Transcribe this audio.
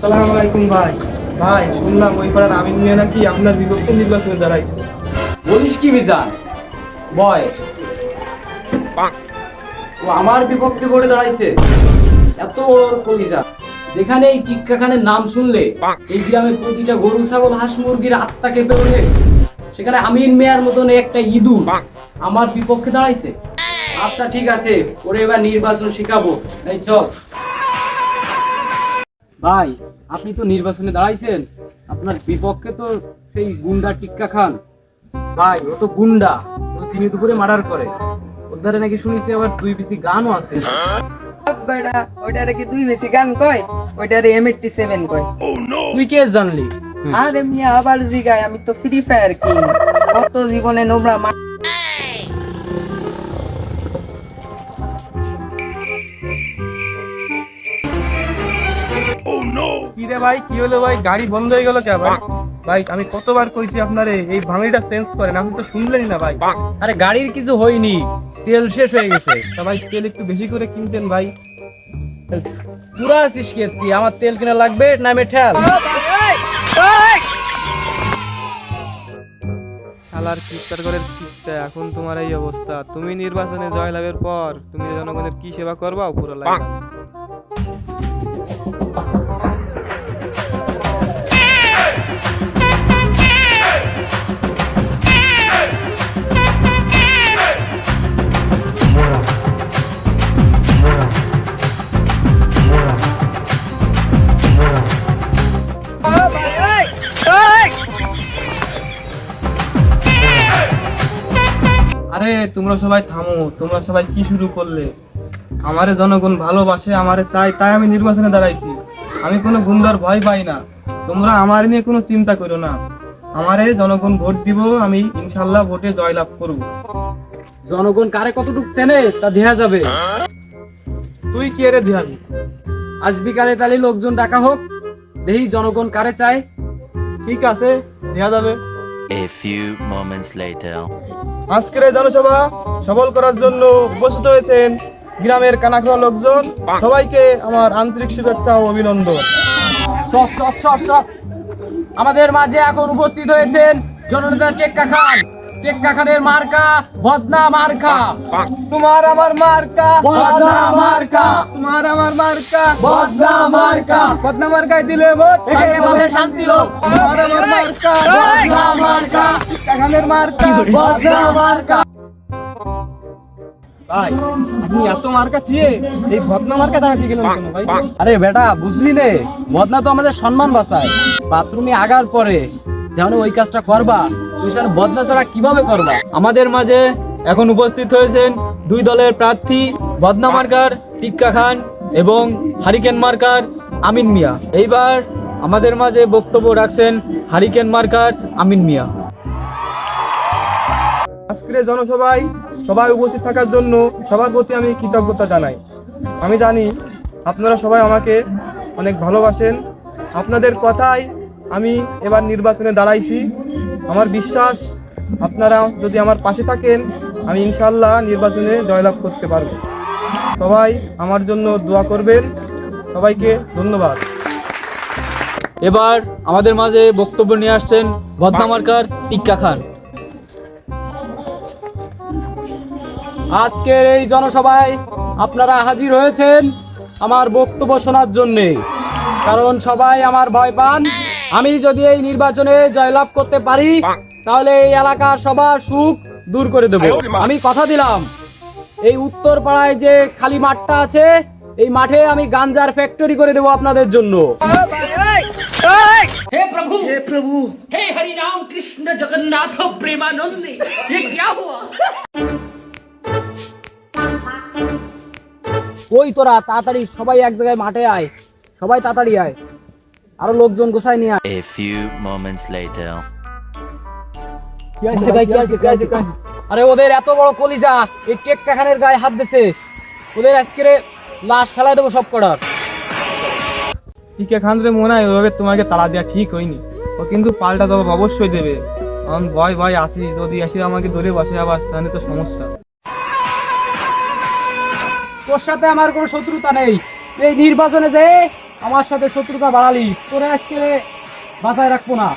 সালাম আলাইকুম ভাই। ভাই শুনলাম ওই পাড়ার আমিন মিয়া নাকি আপনার বিপক্ষে নির্বাচনে দাঁড়াইছে। বলিস কি মিজান বয়। ও আমার বিপক্ষে পড়ে দাঁড়াইছে। এত বড় কলিজা। যেখানে এই টিক্কা খানের নাম শুনলে এই গ্রামে প্রতিটা গরু ছাগল হাঁস মুরগির আত্মা কেঁপে ওঠে। সেখানে আমিন মেয়ার মতন একটা ইঁদুর আমার বিপক্ষে দাঁড়াইছে। আচ্ছা ঠিক আছে। ওরে এবার নির্বাচন শিখাবো। এই চল। ভাই আপনি তো নির্বাচনে দাঁড়াইছেন। আপনার বিপক্ষে তো সেই গুন্ডা টিক্কা খান। ভাই ও তো গুন্ডা। ও দিনে দুপুরে মার্ডার করে। ওর ধারে নাকি শুনেছি আবার দুই পিসি গানও আছে। বেটা ওইটারে কি দুই বেশি গান কয়? ওইটারে এমএটি সেভেন কয়। তুই কে জানলি? আরে মিয়া আবার জি জিগায় আমি তো ফ্রি ফায়ার কি। কত জীবনে নোংরা কি রে ভাই? কি হলো ভাই? গাড়ি বন্ধ হয়ে গেল কে ভাই? ভাই আমি কতবার কইছি আপনারে এই ভাঙড়িটা চেঞ্জ করেন। আপনি তো শুনলেনই না ভাই। আরে গাড়ির কিছু হয়নি। তেল শেষ হয়ে গেছে। তা ভাই তেল একটু বেশি করে কিনতেন ভাই। পুরা আছিস কে? তুই আমার তেল কিনা লাগবে নামে ঠেল শালার চিৎকার করে চিৎতা এখন তোমার এই অবস্থা। তুমি নির্বাচনে জয়লাভের পর তুমি জনগণের কি সেবা করবা? পুরো লাইন আরে তোমরা সবাই থামো তোমরা সবাই কি শুরু করলে? আমারে জনগণ ভালোবাসে আমারে চাই তাই আমি নির্বাচনে দাঁড়াইছি। আমি কোনো গুন্ডার ভয় পাই না। তোমরা আমার নিয়ে কোনো চিন্তা করো না। আমারে জনগণ ভোট দিব আমি ইনশাল্লাহ ভোটে জয়লাভ করব। জনগণ কারে কতটুক চেনে তা দেখা যাবে। তুই কি এরে ধিয়াবি আজ বিকালে তাহলে লোকজন ডাকা হোক দেখি জনগণ কারে চায়। ঠিক আছে দেয়া যাবে। A few moments later. আজকের জনসভা সফল করার জন্য উপস্থিত হয়েছেন গ্রামের কানাখোয়া লোকজন। সবাইকে আমার আন্তরিক শুভেচ্ছা ও অভিনন্দন। আমাদের মাঝে এখন উপস্থিত হয়েছেন জননেতা টেক্কা খান। মার্কা বদনা মার্কা। তোমার আমার মার্কা বদনা মার্কা। তোমার আমার মার্কা বদনা মার্কা। বদনা মার্কায় দিলে ভোট। পাবে শান্তি লোক। তোমার আমার মার্কা বদনা মার্কা। মার্কা। বদনা মার্কা। ভাই আপনি এত মার্কা দিয়ে এই বদনা মার্কা দাঁড়াতে গেলেন কেন ভাই? আরে বেটা বুঝলি নে? বদনা তো আমাদের সম্মান বাঁচায়। বাথরুমে আগার পরে যেমন ওই কাজটা করবা। সেখানে বদনা ছাড়া কীভাবে করবা? আমাদের মাঝে এখন উপস্থিত হয়েছেন দুই দলের প্রার্থী বদনা মার্কার, টিক্কা খান এবং হারিকেন মার্কার আমিন মিয়া। এইবার আমাদের মাঝে বক্তব্য রাখছেন হারিকেন মার্কার আমিন মিয়া। আজকের জনসভায় সবাই উপস্থিত থাকার জন্য সবার প্রতি আমি কৃতজ্ঞতা জানাই। আমি জানি আপনারা সবাই আমাকে অনেক ভালোবাসেন। আপনাদের কথাই আমি এবার নির্বাচনে দাঁড়াইছি। আমার বিশ্বাস আপনারা যদি আমার পাশে থাকেন আমি ইনশাল্লাহ নির্বাচনে জয়লাভ করতে পারব। সবাই আমার জন্য দোয়া করবেন। সবাইকে ধন্যবাদ। এবার আমাদের মাঝে বক্তব্য নিয়ে আসছেন বদনা মার্কার টিক্কা খান। আজকের এই জনসভায় আপনারা হাজির হয়েছেন আমার বক্তব্য শোনার জন্যে। কারণ সবাই আমার ভয় পান। আমি যদি এই নির্বাচনে জয়লাভ করতে পারি তাহলে এই এলাকার সবার সুখ দূর করে দেব আমি কথা দিলাম এই উত্তর পাড়ায় যে খালি মাঠটা আছে এই মাঠে আমি গাঞ্জার ফ্যাক্টরি করে দেব আপনাদের জন্য हे प्रभु हे प्रभु हे हरि राम कृष्ण जगन्नाथ प्रेमानंद ये क्या हुआ ওই তোরা তাড়াতাড়ি সবাই এক জায়গায় মাঠে আয় সবাই তাড়াতাড়ি আয় আরও লোকজন গোসাই নিয়ে আয়। A few moments later. আরে ওদের এত বড় কলিজা এই টেক্কা খানের গায়ে হাত দিছে। ওদের আজকে লাশ ফেলাই দেবো সব কটার টিকে খান্দ্রে মনে হয় ওইভাবে তোমাকে তালা দেওয়া ঠিক হয়নি। ও কিন্তু পাল্টা জবাব অবশ্যই দেবে। কারণ ভয় ভয় আসি যদি আসি আমাকে ধরে বসে আবার তাহলে তো সমস্যা। তোর সাথে আমার কোনো শত্রুতা নেই। এই নির্বাচনে যে আমার সাথে শত্রুতা বাড়ালি তোরা আজকে বাঁচায় রাখব না।